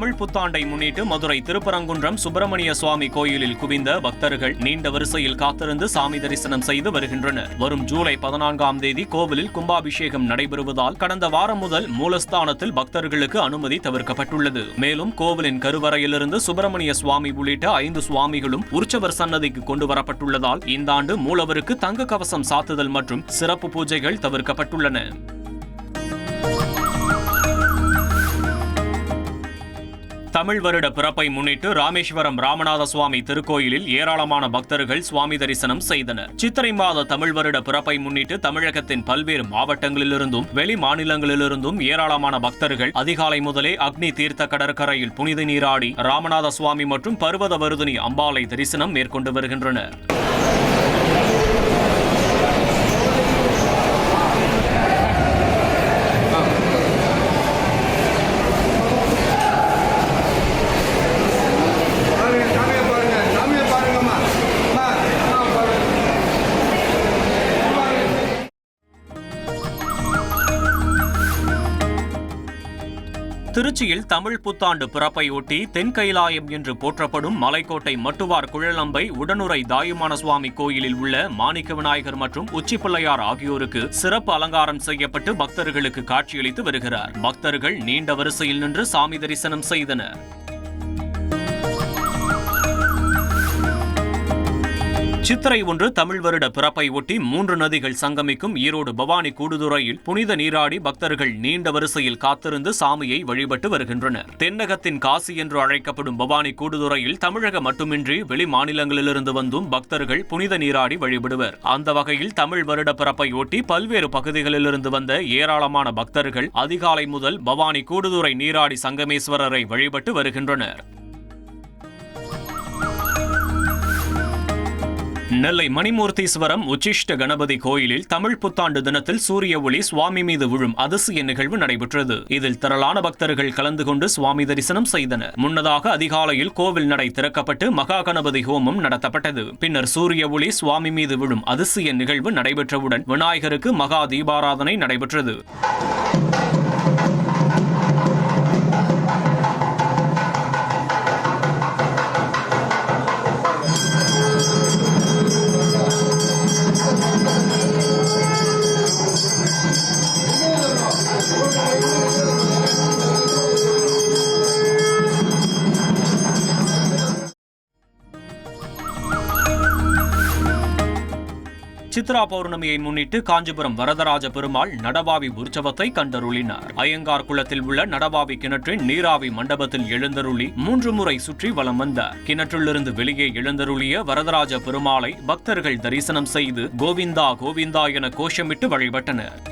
தமிழ் புத்தாண்டை முன்னிட்டு மதுரை திருப்பரங்குன்றம் சுப்பிரமணிய சுவாமி கோயிலில் குவிந்த பக்தர்கள் நீண்ட வரிசையில் காத்திருந்து சாமி தரிசனம் செய்து வருகின்றனர். வரும் ஜூலை பதினான்காம் தேதி கோவிலில் கும்பாபிஷேகம் நடைபெறுவதால் கடந்த வாரம் முதல் மூலஸ்தானத்தில் பக்தர்களுக்கு அனுமதி தவிர்க்கப்பட்டுள்ளது. மேலும் கோவிலின் கருவறையிலிருந்து சுப்பிரமணிய சுவாமி உள்ளிட்ட ஐந்து சுவாமிகளும் உற்சவர் சன்னதிக்கு கொண்டு வரப்பட்டுள்ளதால் இந்த ஆண்டு மூலவருக்கு தங்க கவசம் சாத்துதல் மற்றும் சிறப்பு பூஜைகள் தவிர்க்கப்பட்டுள்ளன. தமிழ் வருட பிறப்பை முன்னிட்டு ராமேஸ்வரம் ராமநாத சுவாமி திருக்கோயிலில் ஏராளமான பக்தர்கள் சுவாமி தரிசனம் செய்தனர். சித்திரை மாத தமிழ் வருட பிறப்பை முன்னிட்டு தமிழகத்தின் பல்வேறு மாவட்டங்களிலிருந்தும் வெளி மாநிலங்களிலிருந்தும் ஏராளமான பக்தர்கள் அதிகாலை முதலே அக்னி தீர்த்த கடற்கரையில் புனித நீராடி ராமநாத சுவாமி மற்றும் பர்வத வருதினி அம்பாளை தரிசனம் மேற்கொண்டு வருகின்றனர். திருச்சியில் தமிழ் புத்தாண்டு பிறப்பை ஒட்டி தென்கைலாயம் என்று போற்றப்படும் மலைக்கோட்டை மட்டுவார் குழலம்பை உடனுரை தாயுமான சுவாமி கோயிலில் உள்ள மாணிக்க விநாயகர் மற்றும் உச்சிப்பிள்ளையார் ஆகியோருக்கு சிறப்பு அலங்காரம் செய்யப்பட்டு பக்தர்களுக்கு காட்சியளித்து வருகிறார். பக்தர்கள் நீண்ட வரிசையில் நின்று சாமி தரிசனம் செய்தனர். சித்திரை ஒன்று தமிழ் வருட பிறப்பை ஒட்டி மூன்று நதிகள் சங்கமிக்கும் ஈரோடு பவானி கூடுதுறையில் புனித நீராடி பக்தர்கள் நீண்ட வரிசையில் காத்திருந்து சாமியை வழிபட்டு வருகின்றனர். தென்னகத்தின் காசி என்று அழைக்கப்படும் பவானி கூடுதுறையில் தமிழக மட்டுமின்றி வெளி மாநிலங்களிலிருந்து வந்தும் பக்தர்கள் புனித நீராடி வழிபடுவர். அந்த வகையில் தமிழ் வருட பிறப்பை ஒட்டி பல்வேறு பகுதிகளிலிருந்து வந்த ஏராளமான பக்தர்கள் அதிகாலை முதல் பவானி கூடுதுறை நீராடி சங்கமேஸ்வரரை வழிபட்டு வருகின்றனர். நெல்லை மணிமூர்த்தீஸ்வரம் உச்சிஷ்ட கணபதி கோயிலில் தமிழ் புத்தாண்டு தினத்தில் சூரிய ஒளி சுவாமி மீது விழும் அதிசய நிகழ்வு நடைபெற்றது. இதில் திரளான பக்தர்கள் கலந்து கொண்டு சுவாமி தரிசனம் செய்தனர். முன்னதாக அதிகாலையில் கோவில் நடை திறக்கப்பட்டு மகா கணபதி ஹோமம் நடத்தப்பட்டது. பின்னர் சூரிய ஒளி சுவாமி மீது விழும் அதிசய நிகழ்வு நடைபெற்றவுடன் விநாயகருக்கு மகா தீபாராதனை நடைபெற்றது. சித்ரா பௌர்ணமியை முன்னிட்டு காஞ்சிபுரம் வரதராஜ பெருமாள் நடவாவி உற்சவத்தை கண்டருளினார். அய்யங்கார் குளத்தில் உள்ள நடவாவி கிணற்றின் நீராவி மண்டபத்தில் எழுந்தருளி மூன்று முறை சுற்றி வலம் வந்தார். கிணற்றிலிருந்து வெளியே எழுந்தருளிய வரதராஜ பெருமாளை பக்தர்கள் தரிசனம் செய்து கோவிந்தா கோவிந்தா என கோஷமிட்டு வழிபட்டனர்.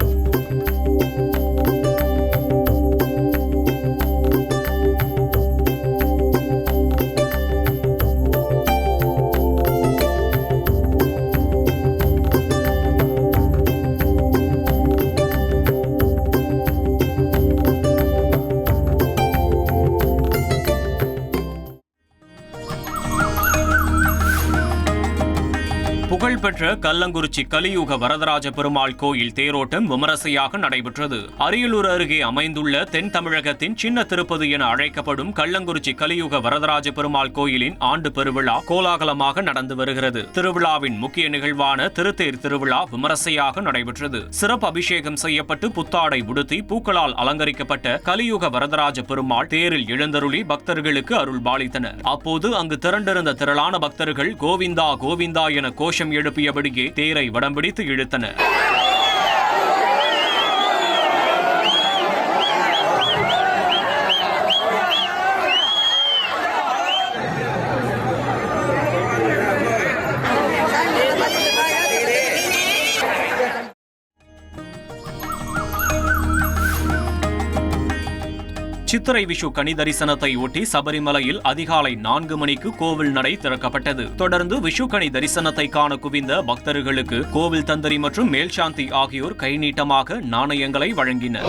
புகழ்பெற்ற கல்லங்குறிச்சி கலியுக வரதராஜ பெருமாள் கோயில் தேரோட்டம் விமரிசையாக நடைபெற்றது. அரியலூர் அருகே அமைந்துள்ள தென் தமிழகத்தின் சின்ன திருப்பதி என அழைக்கப்படும் கல்லங்குறிச்சி கலியுக வரதராஜ பெருமாள் கோயிலின் ஆண்டு பெருவிழா கோலாகலமாக நடந்து வருகிறது. திருவிழாவின் முக்கிய நிகழ்வான திருத்தேர் திருவிழா விமரிசையாக நடைபெற்றது. சிறப்பு அபிஷேகம் செய்யப்பட்டு புத்தாடை உடுத்தி பூக்களால் அலங்கரிக்கப்பட்ட கலியுக வரதராஜ பெருமாள் தேரில் எழுந்தருளி பக்தர்களுக்கு அருள் பாலித்தனர். அப்போது அங்கு திரண்டிருந்த திரளான பக்தர்கள் கோவிந்தா கோவிந்தா என கோஷம் எழுப்பியபடியே தேரை வடம்பிடித்து இழுத்தனர். சித்திரை விஷு கனி தரிசனத்தை ஒட்டி சபரிமலையில் அதிகாலை நான்கு மணிக்கு கோவில் நடை திறக்கப்பட்டது தொடர்ந்து விஷு கனி தரிசனத்தை காண குவிந்த பக்தர்களுக்கு கோவில் தந்தரி மற்றும் மேல்சாந்தி ஆகியோர் கைநீட்டமாக நாணயங்களை வழங்கினர்